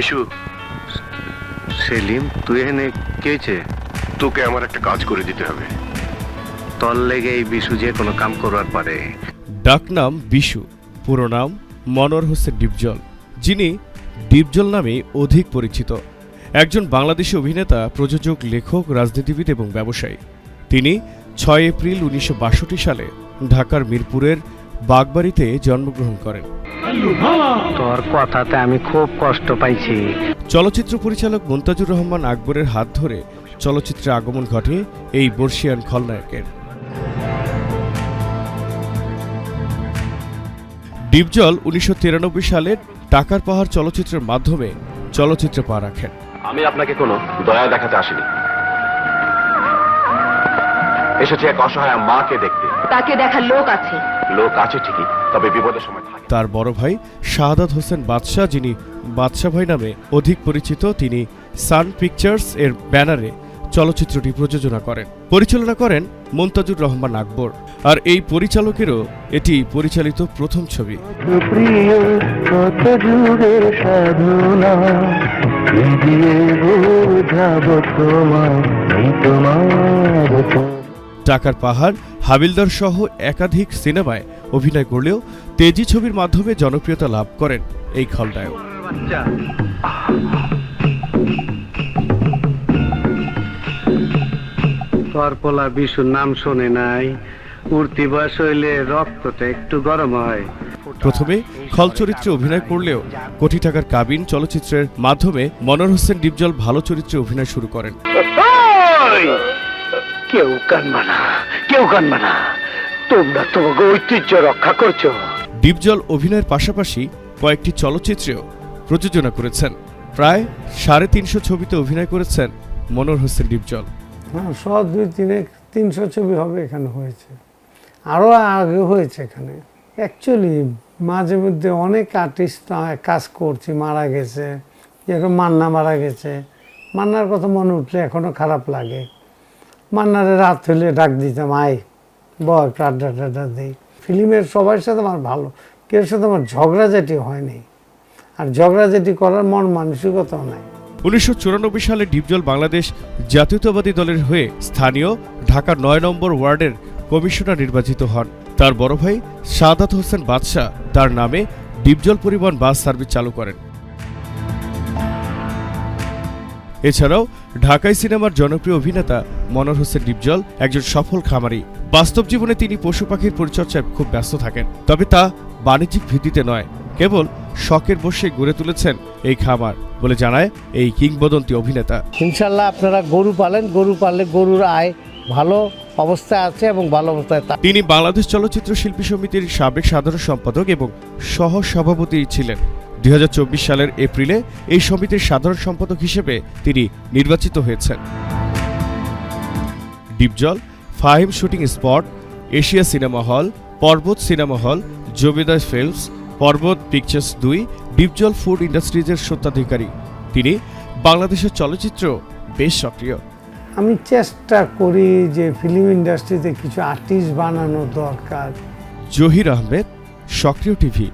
বিশু সেলিম তুই এখানে কেছে তোকে আমার একটা কাজ করে দিতে হবে। তল লেগে এই বিশু যে কোনো কাম করবার পারে। ডাকনাম বিশু পুরো নাম মনোয়ার হোসেন ডিপজল যিনি ডিপজল নামে অধিক পরিচিত। একজন বাংলাদেশি অভিনেতা প্রযোজক লেখক রাজনীতিবিদ এবং ব্যবসায়ী। তিনি ছয় এপ্রিল উনিশশো বাষট্টি সালে ঢাকার মিরপুরের বাগবাড়িতে জন্মগ্রহণ করেন। তোর কথাতে আমি খুব কষ্ট পাইছি। চলচ্চিত্র পরিচালক মন্তাজুর রহমান আকবরের হাত ধরে চলচ্চিত্রে আগমন ঘটে এই বর্ষিয়ান খলনায়কের। ডিপজল উনিশশো তিরানব্বই সালে টাকার পাহাড় চলচ্চিত্রের মাধ্যমে চলচ্চিত্রে পা রাখেন। আমি আপনাকে কোনো দয়া দেখাতে আসিনি। এসেছি এক অসহায় মাকে দেখতে। তাকে দেখার লোক আছে। লোক আছে ঠিকই তবে বিপদের সময় থাকে। তার বড় ভাই শাহাদাত হোসেন বাদশাহ যিনি বাদশাহ ভাই নামে অধিক পরিচিত তিনি সান পিকচার্স এর ব্যানারে চলচ্চিত্রটি প্রযোজনা করেন। পরিচালনা করেন মন্তাজুর রহমান আকবর। আর এই পরিচালকেরও এটি পরিচালিত প্রথম ছবি। প্রিয় টাকার পাহাড় হাবিলদার সহ একাধিক সিনেমায় অভিনয় করলেও তেজি ছবির মাধ্যমে জনপ্রিয়তা লাভ করেন এই খলনায়ক। তোর পোলা বিশুর নাম শোনে নাই উর্তি বয়স হইলে রক্তটা একটু গরম হয়। প্রথমে খল চরিত্রে অভিনয় করলেও কোটি টাকার কাবিন চলচ্চিত্রের মাধ্যমে মনোয়ার হোসেন ডিপজল ভালো চরিত্রে অভিনয় শুরু করেন। কেউ কানবা না কেউ কানবা না তোমরা তোমাকে ঐতিহ্য রক্ষা করছ। ডিপজল অভিনয়ের পাশাপাশি কয়েকটি চলচ্চিত্রেও প্রযোজনা করেছেন। প্রায় সাড়ে তিনশো ছবিতে অভিনয় করেছেন মনোর হোসেন ডিপজল। হ্যাঁ সব দুই তিনে তিনশো ছবি হবে এখানে হয়েছে। আরও আগে হয়েছে এখানে। অ্যাকচুয়ালি মাঝে মধ্যে অনেক আর্টিস্ট কাজ করছি মারা গেছে। যেরকম মান্না মারা গেছে। মান্নার কথা মনে উঠলে এখনও খারাপ লাগে। মান্নারে রাত হলে ডাক দিতাম, আয় বয় একটু আড্ডা টাড্ডা দিই। ফিল্মের সবার সাথে আমার ভালো, কেউ সাথে আমার ঝগড়া ঝগড়াঝাটি হয়নি আর ঝগড়া ঝগড়াঝাটি করার মন মানসিকতাও নাই। উনিশশো চুরানব্বই সালে ডিপজল বাংলাদেশ জাতীয়তাবাদী দলের হয়ে স্থানীয় ঢাকার নয় নম্বর ওয়ার্ডের কমিশনার নির্বাচিত হন। তার বড় ভাই সাদাত হোসেন বাদশাহ, তার নামে ডিপজল পরিবহন বাস সার্ভিস চালু করেন। এছাড়াও ঢাকাই সিনেমার জনপ্রিয় অভিনেতা মনোয়ার হোসেন ডিপজল একজন সফল খামারি। বাস্তব জীবনে তিনি পশু পাখির পরিচর্যায় খুব ব্যস্ত থাকেন। তবে তা বাণিজ্যিক ভিত্তিতে নয় কেবল শখের বসে গড়ে তুলেছেন এই খামার বলে জানায় এই কিংবদন্তি অভিনেতা। ইনশাল্লাহ আপনারা গরু পালেন গরু পাললে গরুর আয় ভালো অবস্থায় আছে এবং ভালো অবস্থায় তিনি বাংলাদেশ চলচ্চিত্র শিল্পী সমিতির সাবেক সাধারণ সম্পাদক এবং সহ সভাপতি ছিলেন। দুই হাজার চব্বিশ সালের এপ্রিলে এই সমিতির সাধারণ সম্পাদক হিসেবে তিনি নির্বাচিত হয়েছেন। Dipjol Fahim shooting spot Asia cinema hall পর্বত সিনেমা হল জমিদার ফিল্মস পর্বত পিকচার্স দুই ডিপজল ফুড ইন্ডাস্ট্রিজের স্বত্বাধিকারী। তিনি বাংলাদেশের চলচ্চিত্র বেশ সক্রিয়। আমি চেষ্টা করি যে ফিল্ম ইন্ডাস্ট্রিতে কিছু আর্টিস্ট বানানো দরকার। জহির আহমেদ সক্রিয় টিভি।